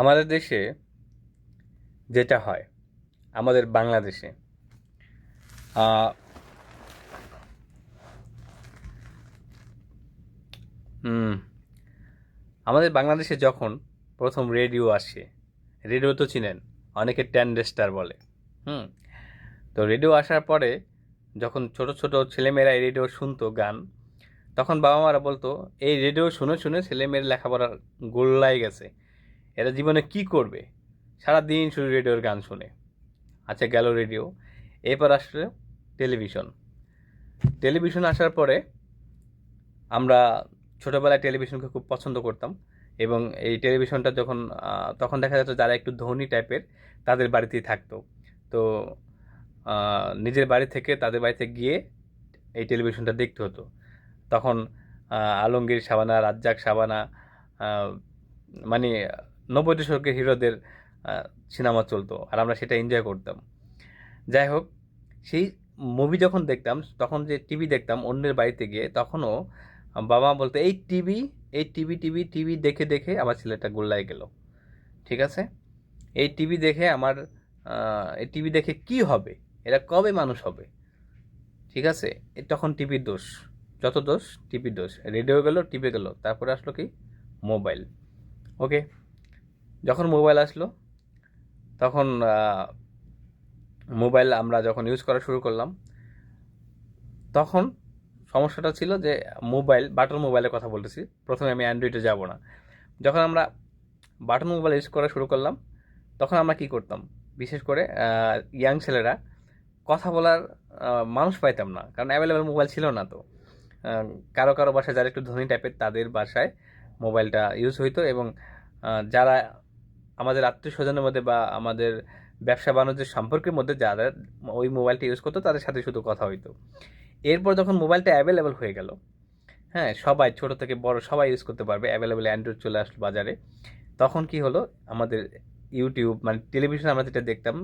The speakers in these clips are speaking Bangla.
আমাদের দেশে যেটা হয়, আমাদের বাংলাদেশে আমাদের বাংলাদেশে যখন প্রথম রেডিও আসে, রেডিও তো চিনেন, অনেকে ট্যান্ডেস্টার বলে, হুম, তো রেডিও আসার পরে যখন ছোট ছোট ছেলেমেয়েরা এই রেডিও শুনতো গান, তখন বাবা মারা বলতো, এই রেডিও শুনে শুনে ছেলেমেয়ের লেখাপড়া গোল্লাই গেছে। এরা জীবনে কি করবে? সারাদিন শুধু রেডিওর গান শুনে। আচ্ছা গেল রেডিও। এরপর আসলে টেলিভিশন। টেলিভিশন আসার পরে আমরা ছোটোবেলায় টেলিভিশনকে খুব পছন্দ করতাম এবং এই টেলিভিশনটা যখন তখন দেখা যেত যারা একটু ধনী টাইপের, তাদের বাড়িতেই থাকতো। তো নিজের বাড়ি থেকে তাদের বাড়িতে গিয়ে এই টেলিভিশনটা দেখতে হতো। তখন আলমগীর শাবানা রাজ্জাক সাবানা মানে নব্বই দশকের হিরোদের সিনেমা চলতো আর আমরা সেটা এনজয় করতাম। যাই হোক, সেই মুভি যখন দেখতাম, তখন যে টিভি দেখতাম অন্যের বাড়িতে গিয়ে, তখনও বাবা বলতো, এই টিভি এই টিভি টিভি টিভি দেখে দেখে আমার ছেলেটা গোল্লায় গেল। ঠিক আছে? এই টিভি দেখে আমার এই টিভি দেখে কি হবে? এরা কবে মানুষ হবে? ঠিক আছে? তখন টিভির দোষ। যত দোষ টিভির দোষ। রেডিও গেল টিভি গেল। তারপরে আসলো কি? মোবাইল। ওকে? যখন মোবাইল আসলো, তখন মোবাইল আমরা যখন ইউজ করা শুরু করলাম, তখন সমস্যাটা ছিল যে মোবাইল, বাটন মোবাইলের কথা বলতেছি। প্রথমে আমি অ্যান্ড্রয়েডে যাব না। যখন আমরা বাটন মোবাইল ইউজ করা শুরু করলাম, তখন আমরা কি করতাম? বিশেষ করে ইয়াং ছেলেরা কথা বলার মানুষ পাইতাম না। কারণ অ্যাভেলেবেল মোবাইল ছিল না তো। কারও কারও বাসায় যারা একটু ধনী টাইপের তাদের বাসায় মোবাইলটা ইউজ হইতো এবং যারা আমাদের আত্মীয় স্বজনের মধ্যে বা আমাদের ব্যবসা বাণিজ্যের সম্পর্কের মধ্যে যারা ওই মোবাইলটা ইউজ করতো, তাদের সাথে শুধু কথা হইতো। এরপর যখন মোবাইলটা অ্যাভেলেবেল হয়ে গেল হ্যাঁ সবাই, ছোট থেকে বড় সবাই ইউজ করতে পারবে অ্যাভেলেবেল অ্যান্ড্রয়েড চলে আসলো বাজারে। তখন কি হলো, আমাদের ইউটিউব মানে টেলিভিশন আমরা যেটা দেখতাম,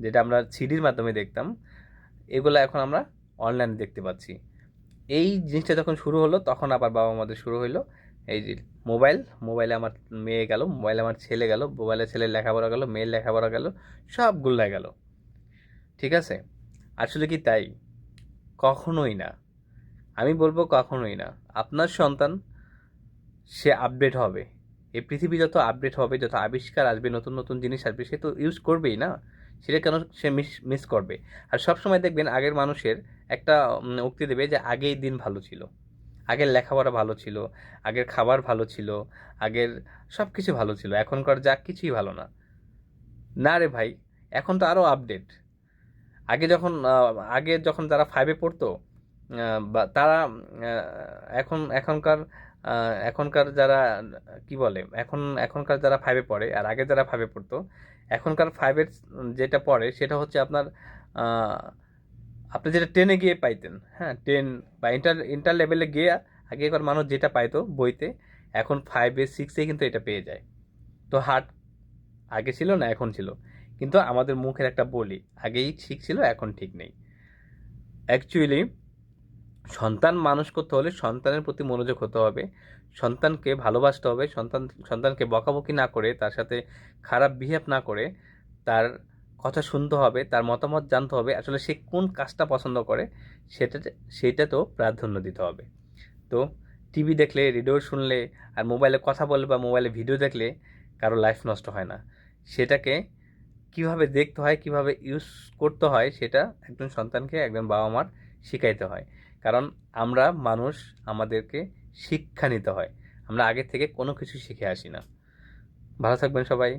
যেটা আমরা সিডির মাধ্যমে দেখতাম, এগুলো এখন আমরা অনলাইনে দেখতে পাচ্ছি। এই জিনিসটা যখন শুরু হলো, তখন আবার বাবা আমাদের শুরু হলো এই যে মোবাইল, মোবাইলে আমার মেয়ে গেল, মোবাইলে আমার ছেলে গেল, মোবাইলে ছেলের লেখাপড়া গেল, মেয়ের লেখাপড়া গেল সব গুল্লায় গেল। ঠিক আছে? আসলে কি তাই? কখনোই না। আমি বলব কখনোই না। আপনার সন্তান, সে আপডেট হবে। এই পৃথিবী যত আপডেট হবে, যত আবিষ্কার আসবে, নতুন নতুন জিনিস আসবে, সে তো ইউজ করবেই না? সেটা কেন সে মিস মিস করবে? আর সব সময় দেখবেন আগের মানুষের একটা উক্তি দেবে যে আগেই দিন ভালো ছিল। আগের লেখাপড়া ভালো ছিল, আগের খাবার ভালো ছিল, আগের সব কিছু ভালো ছিল, এখনকার যা কিছুই ভালো না। না রে ভাই, এখন তো আরও আপডেট আগে যখন আগে যখন যারা ফাইভে পড়তো বা তারা এখন, এখনকার এখনকার যারা, কি বলে, এখন, এখনকার যারা ফাইভে পড়ে আর আগে যারা ফাইভে পড়তো, এখনকার ফাইভের যেটা পড়ে সেটা হচ্ছে আপনার আপনি যেটা টেনে গিয়ে পাইতেন হ্যাঁ টেন বা ইন্টার ইন্টার লেভেলে গিয়ে আগেকার মানুষ যেটা পাইতো বইতে, এখন ফাইভে সিক্সে কিন্তু এটা পেয়ে যায়। তো হার্ট আগে ছিল না, এখন ছিল। কিন্তু আমাদের মুখের একটা বলি, আগেই ঠিক ছিল, এখন ঠিক নেই। অ্যাকচুয়ালি সন্তান মানুষ করতে হলে সন্তানের প্রতি মনোযোগ হতে হবে। সন্তানকে ভালোবাসতে হবে, সন্তান, সন্তানকে বকাবকি না করে, তার সাথে খারাপ বিহেভ না করে, তার কথা শুনতে হবে, তার মতামত জানতে হবে, আসলে সে কোন কাজটা পছন্দ করে, সেটা সেইটা তো প্রাধান্য দিতে হবে। তো টিভি দেখলে, রেডিও শুনলে, আর মোবাইলে কথা বললে বা মোবাইলে ভিডিও দেখলে কারও লাইফ নষ্ট হয় না। সেটাকে কীভাবে দেখতে হয়, কীভাবে ইউজ করতে হয়, সেটা একজন সন্তানকে, একজন বাবা মার শিখাইতে হয়। কারণ আমরা মানুষ, আমাদেরকে শিক্ষা নিতে হয়। আমরা আগে থেকে কোনো কিছু শিখে আসি না। ভালো থাকবেন সবাই।